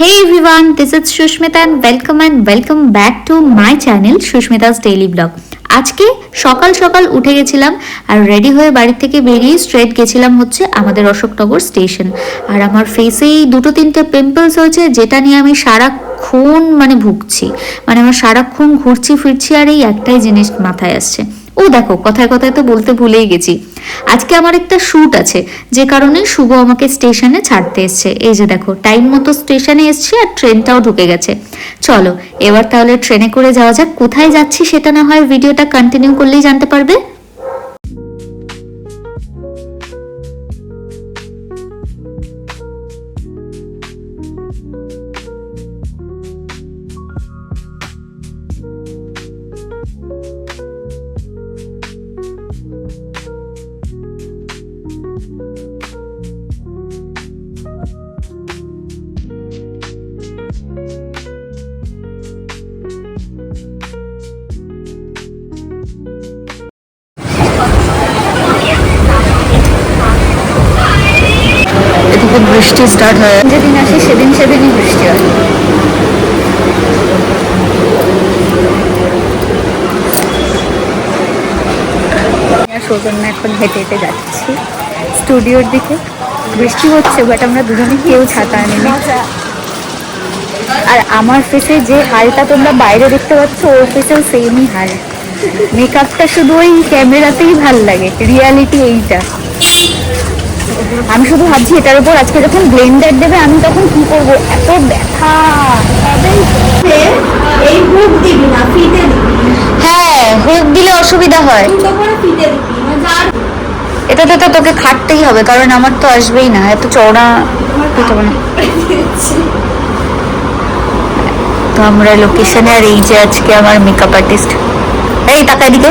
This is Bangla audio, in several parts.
Hey everyone, this is Shushmita and welcome and welcome back to my channel Shushmita's Daily Blog. আজকে সকাল সকাল উঠে গেছিলাম আর রেডি হয়ে বাড়ি থেকে বেরিয়ে স্ট্রেট গেছিলাম হচ্ছে আমাদের অশোকনগর স্টেশন আর আমার ফেসেই দুটো তিনটে পিম্পলস হয়েছে যেটা নিয়ে আমি সারাক্ষণ মানে ভুগছি। মানে আমার সারাক্ষণ ঘুরছি ফিরছি আর এই একটাই জিনিস মাথায় আসছে। ও দেখো, কথায় কথায় তো বলতে ভুলেই গেছি। আজকে আমার একটা শ্যুট আছে, যে কারণে শুভ আমাকে স্টেশনে ছাড়তে এসছে। এই যে দেখো টাইম মতো স্টেশনে এসছি আর ট্রেনটাও ঢুকে গেছে। চলো, এবার তাহলে ট্রেনে করে যাওয়া যাক। কোথায় যাচ্ছি সেটা না হয় ভিডিওটা কন্টিনিউ করলেই জানতে পারবে। এদিকে বৃষ্টি স্টার্ট হয়। যেদিন আসি, সেদিন সেদিনই বৃষ্টি হয়। সৌজন্য এখন হেঁটে হেঁটে যাচ্ছি। স্টুডিওর দিকে। বৃষ্টি হচ্ছে বাট আমরা দুজনে কেউ ছাতা আনিনি। আর আমার ফেসে যে হালটা তোমরা বাইরে দেখতে পাচ্ছ ওর ফেসেও সেমই হাল। মেকআপটা শুধু ওই ক্যামেরাতেই ভালো লাগে রিয়ালিটি এইটা। আমি শুধু ভাবছি এটার উপর আজকে যখন ব্লেন্ডার দেবে আমি তখন কি করব? এত ব্যথা। এই হুক দিবি না ফিতে দিবি। হ্যাঁ হুক দিলে অসুবিধা হয় দুটো করে ফিতে দিবি না যার এটাতে তো তোকে খাটতেই হবে, কারণ আমার তো আসবেই না, এত চওড়া তো আমরা লোকেশনে আর এই যে আজকে আমার মেকআপ আর্টিস্ট এই তাকাই দিকে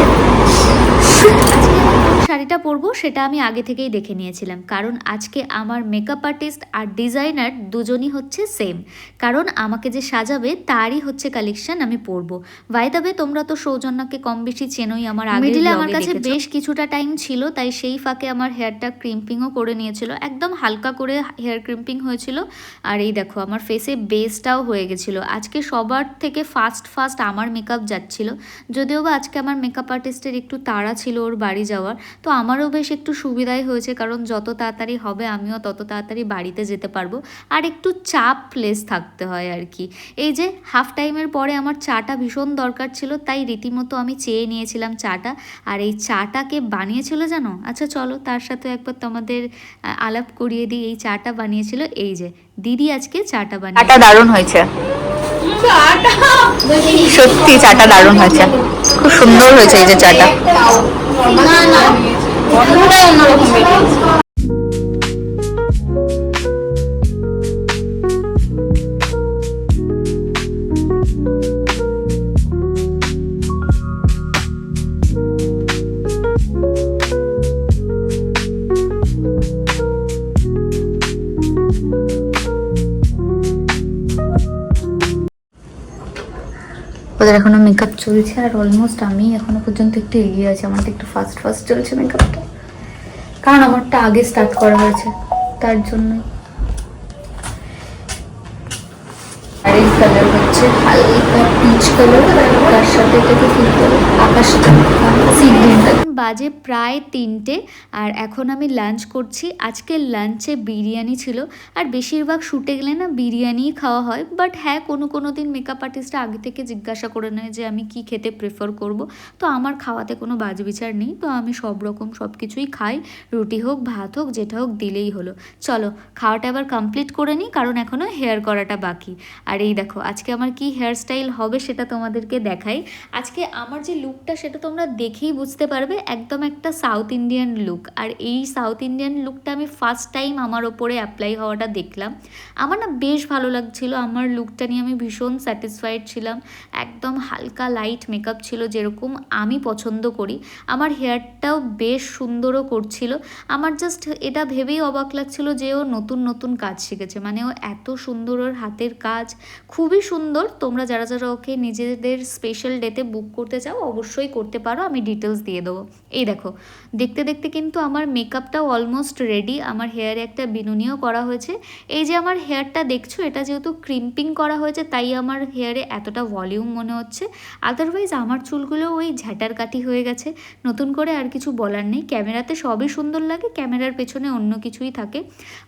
শাড়িটা পরবো সেটা আমি আগে থেকেই দেখে নিয়েছিলাম। কারণ আজকে আমার মেকআপ আর্টিস্ট আর ডিজাইনার দুজনই হচ্ছে সেম কারণ আমাকে যে সাজাবে তারই হচ্ছে কালেকশন আমি পরবো। ভাইদাবে তোমরা তো সৌজন্যকে কম বেশি চেনোই আমার আগে এ আমার কাছে বেশ কিছুটা টাইম ছিল তাই সেই ফাঁকে আমার হেয়ারটা ক্রিম্পিংও করে নিয়েছিল। একদম হালকা করে হেয়ার ক্রিম্পিং হয়েছিল। আর এই দেখো আমার ফেসে বেসটাও হয়ে গেছিল। আজকে সবার থেকে ফাস্ট ফাস্ট আমার মেকআপ যাচ্ছিল। যদিও বা আজকে আমার মেকআপ আর্টিস্টের একটু তাড়া ছিল ওর বাড়ি যাওয়ার তো আমারও বেশ একটু সুবিধাই হয়েছে কারণ যত তাড়াতাড়ি হবে আমিও তত তাড়াতাড়ি বাড়িতে যেতে পারব। আর একটু চাপ প্লেস থাকতে হয় আর কি এই যে হাফ টাইমের পরে আমার চাটা ভীষণ দরকার ছিল তাই রীতিমতো আমি চেয়ে নিয়েছিলাম চাটা। আর এই চাটাকে বানিয়েছিল জানো? আচ্ছা চলো তার সাথে একবার তোমাদের আলাপ করিয়ে দিই। এই চাটা বানিয়েছিল এই যে দিদি আজকে চাটা বানিয়ে চাটা দারুণ হয়েছে। সত্যি চাটা দারুণ হয়েছে। খুব সুন্দর হয়েছে এই যে চাটা। না না অন্যরকম বেরিয়েছে ওদের এখনও মেকআপ চলছে আর অলমোস্ট আমি এখনও পর্যন্ত একটু এগিয়ে আছি। আমার একটু ফাস্ট ফাস্ট চলছে মেকআপটা কারণ আমারটা আগে স্টার্ট করা হয়েছে, তার জন্য। এই কালার হচ্ছে হালকা পিচ কালার তার সাথে এটাকে ফিল করে আকাশ সি বাজে প্রায় তিনটে আর এখন আমি লাঞ্চ করছি। আজকে লাঞ্চে বিরিয়ানি ছিল আর বেশিরভাগ শুটে গেলে না বিরিয়ানিই খাওয়া হয়। বাট হ্যাঁ কোনো কোনো দিন মেকআপ আর্টিস্টরা আগে থেকে জিজ্ঞাসা করে নেয় যে আমি কি খেতে প্রেফার করব। তো আমার খাওয়াতে কোনো বাজ বিচার নেই। তো আমি সব রকম সব কিছুই খাই। রুটি হোক, ভাত হোক, যেটা হোক দিলেই হলো। চলো, খাওয়াটা এবার কমপ্লিট করে নিই কারণ এখনও হেয়ার করাটা বাকি। আর এই দেখো, আজকে আমার কি হেয়ার স্টাইল হবে সেটা তোমাদেরকে দেখাই। আজকে আমার যে লুকটা সেটা তোমরা দেখেই বুঝতে পারবে। একদম একটা সাউথ ইন্ডিয়ান লুক আর এই সাউথ ইন্ডিয়ান লুকটা আমি ফার্স্ট টাইম আমার ওপরে অ্যাপ্লাই হওয়াটা দেখলাম। আমার না বেশ ভালো লাগছিল। আমার লুকটা নিয়ে আমি ভীষণ স্যাটিসফাইড ছিলাম। একদম হালকা লাইট মেকআপ ছিল যেরকম আমি পছন্দ করি। আমার হেয়ারটাও বেশ সুন্দরও করছিল। আমার জাস্ট এটা ভেবেই অবাক লাগছিল যে ও নতুন নতুন কাজ শিখেছে। মানে ও এত সুন্দর ওর হাতের কাজ। খুবই সুন্দর। তোমরা যারা যারা ওকে নিজেদের স্পেশাল ডেতে বুক করতে চাও, অবশ্যই করতে পারো। আমি ডিটেলস দিয়ে দেবো। এই দেখো, দেখতে দেখতে কিন্তু আমার মেকআপটাও অলমোস্ট রেডি আমার হেয়ারে একটা বিনুনিও করা হয়েছে। এই যে আমার হেয়ারটা দেখছ, এটা যেহেতু ক্রিম্পিং করা হয়েছে, তাই আমার হেয়ারে এতটা ভলিউম মনে হচ্ছে। আদারওয়াইজ আমার চুলগুলো ওই ঝ্যাটার কাঠি হয়ে গেছে। নতুন করে আর কিছু বলার নেই। ক্যামেরাতে সবই সুন্দর লাগে ক্যামেরার পেছনে অন্য কিছুই থাকে।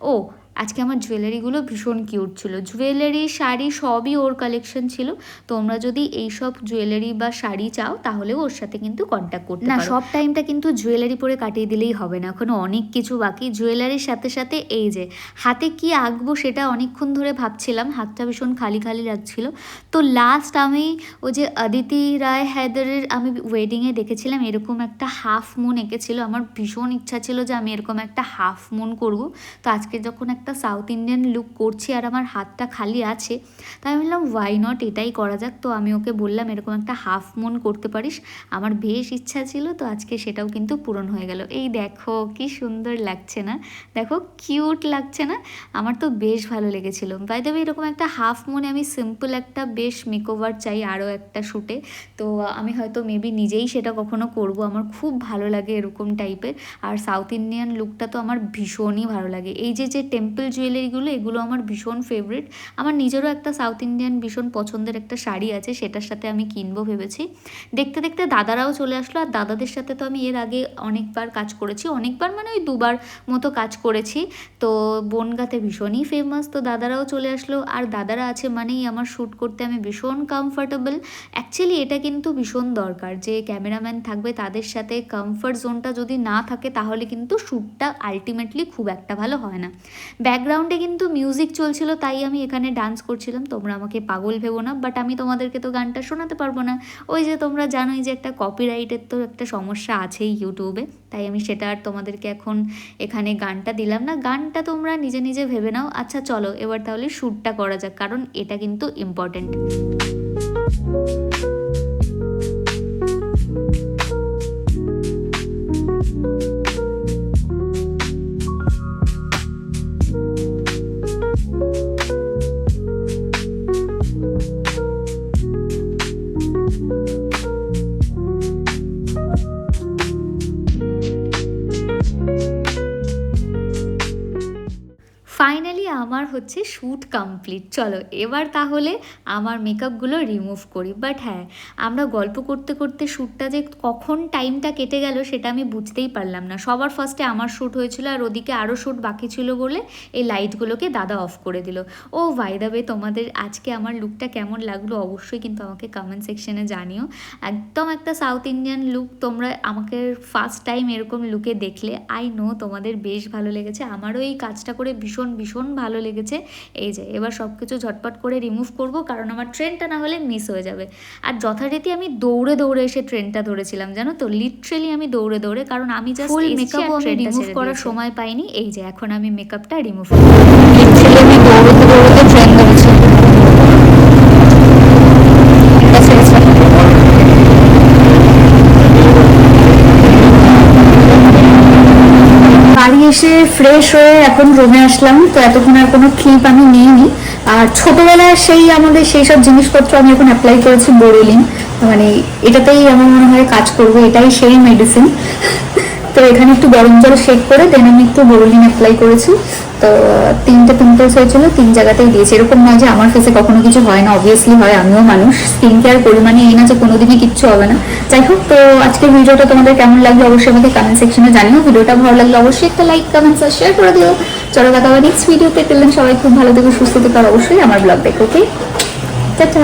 ও আজকে আমার জুয়েলারিগুলো ভীষণ কিউট ছিল। জুয়েলারি শাড়ি সবই ওর কালেকশন ছিল। তোমরা যদি এইসব জুয়েলারি বা শাড়ি চাও তাহলেও ওর সাথে কিন্তু কন্ট্যাক্ট করতে না সব টাইমটা কিন্তু জুয়েলারি পরে কাটিয়ে দিলেই হবে না। এখনও অনেক কিছু বাকি। জুয়েলারির সাথে সাথে এই যে হাতে কি আঁকবো সেটা অনেকক্ষণ ধরে ভাবছিলাম। হাতটা ভীষণ খালি খালি লাগছিল। তো লাস্ট আমি ওই যে অদিতি রায় হায়দারের আমি ওয়েডিংয়ে দেখেছিলাম এরকম একটা হাফ মুন এঁকেছিল। আমার ভীষণ ইচ্ছা ছিল যে আমি এরকম একটা হাফ মুন করব। তো আজকে যখন একটা সাউথ ইন্ডিয়ান লুক করছি আর আমার হাতটা খালি আছে, তাই আমি বললাম ওয়াই নট এটাই করা যাক। তো আমি ওকে বললাম, এরকম একটা হাফ মুন করতে পারিস। আমার বেশ ইচ্ছা ছিল, তো আজকে সেটাও কিন্তু পূরণ হয়ে গেল। এই দেখো, কি সুন্দর লাগছে না? দেখো কিউট লাগছে না? আমার তো বেশ ভালো লেগেছিল। বাই দেবে এরকম একটা হাফ মুনে আমি সিম্পল একটা বেশ মেকওভার চাই আরও একটা শ্যুটে তো আমি হয়তো মেবি নিজেই সেটা কখনো করব। আমার খুব ভালো লাগে এরকম টাইপের আর সাউথ ইন্ডিয়ান লুকটা তো আমার ভীষণই ভালো লাগে। এই যে যে টেম্পল জুয়েলারিগুলো এগুলো আমার ভীষণ ফেভারিট আমার নিজেরও একটা সাউথ ইন্ডিয়ান ভীষণ পছন্দের একটা শাড়ি আছে, সেটার সাথে আমি কিনবো ভেবেছি। দেখতে দেখতে দাদারাও চলে আসলো, আর দাদাদের সাথে তো আমি এর আগে অনেকবার কাজ করেছি, অনেকবার মানে ওই দুবার মতো কাজ করেছি। তো বনগাতে ভীষণই ফেমাস তো দাদারাও চলে আসলো, আর দাদারা আছে মানেই আমার শ্যুট করতে আমি ভীষণ কমফর্টেবল অ্যাকচুয়ালি এটা কিন্তু ভীষণ দরকার যে ক্যামেরাম্যান থাকবে তাদের সাথে কমফর্ট জোনটা যদি না থাকে, তাহলে কিন্তু শ্যুটটা আলটিমেটলি খুব একটা ভালো হয় না। ব্যাকগ্রাউন্ডে কিন্তু মিউজিক চলছিল, তাই আমি এখানে ডান্স করছিলাম। তোমরা আমাকে পাগল ভেবো না বাট আমি তোমাদেরকে তো গানটা শোনাতে পারব না। ওই যে তোমরা জানোই যে একটা কপিরাইটের তো একটা সমস্যা আছেই ইউটিউবে তাই আমি সেটা আর তোমাদেরকে এখন এখানে গানটা দিলাম না। গানটা তোমরা নিজে নিজে ভেবে নাও। আচ্ছা চলো এবার তাহলে শ্যুটটা করা যাক, কারণ এটা কিন্তু ইম্পর্ট্যান্ট আমার হচ্ছে শ্যুট কমপ্লিট। চলো, এবার তাহলে আমার মেকআপগুলো রিমুভ করি। বাট হ্যাঁ আমরা গল্প করতে করতে শ্যুটটা যে কখন টাইমটা কেটে গেল সেটা আমি বুঝতেই পারলাম না। সবার ফার্স্টে আমার শ্যুট হয়েছিল আর ওদিকে আরও শ্যুট বাকি ছিল বলে এই লাইটগুলোকে দাদা অফ করে দিল। ও ভাইদাবে তোমাদের আজকে আমার লুকটা কেমন লাগল অবশ্যই কিন্তু আমাকে কমেন্ট সেকশনে জানিও। একদম একটা সাউথ ইন্ডিয়ান লুক তোমরা আমাকে ফার্স্ট টাইম এরকম লুকে দেখলে আই নো তোমাদের বেশ ভালো লেগেছে। আমারও এই কাজটা করে ভীষণ ভীষণ ভালো লেগেছে। এই যে এবার সব কিছু ঝটপট করে রিমুভ করব কারণ আমার ট্রেনটা না হলে মিস হয়ে যাবে। আর যথারীতি আমি দৌড়ে দৌড়ে এসে ট্রেনটা ধরেছিলাম জানো তো? লিটারেলি আমি দৌড়ে দৌড়ে কারণ আমি জাস্ট ফুল মেকআপ আমি রিমুভ করার সময় পাইনি। এই যে এখন আমি মেকআপটা রিমুভ লিটারেলি আমি দৌড়ে দৌড়তে ট্রেন ধরেছি বাড়ি এসে ফ্রেশ হয়ে এখন রুমে আসলাম, তো এতক্ষণ আর কোনো ক্লিপ আমি নিইনি। আর ছোটবেলায় সেই আমাদের সেই সব জিনিসপত্র আমি এখন অ্যাপ্লাই করেছি বোরোলিন মানে এটাতেই আমার মনে হয় কাজ করবে, এটাই সেই মেডিসিন তো এখানে একটু গরম জল শেক করে দেন আমি একটু বোরেলিন অ্যাপ্লাই করেছি। তো তিনটে পিম্পলস হয়েছিল, তিন জায়গাতেই দিয়েছি। এরকম নয় যে আমার ফেসে কখনো কিছু হয় না অবভিয়াসলি হয়, আমিও মানুষ। স্কিন কেয়ার করি মানে এই না যে কোনোদিনই কিচ্ছু হবে না। যাই হোক, তো আজকের ভিডিওটা তোমাদের কেমন লাগল অবশ্যই আমাকে কমেন্ট সেকশনে জানিও। ভিডিওটা ভালো লাগলে অবশ্যই একটা লাইক কমেন্টস আর শেয়ার করে দিও। চলো কথা নেক্সট ভিডিওতে পেলেন সবাই খুব ভালো থেকো, সুস্থ থেকো অবশ্যই আমার ব্লগ দেখো ওকে টাটা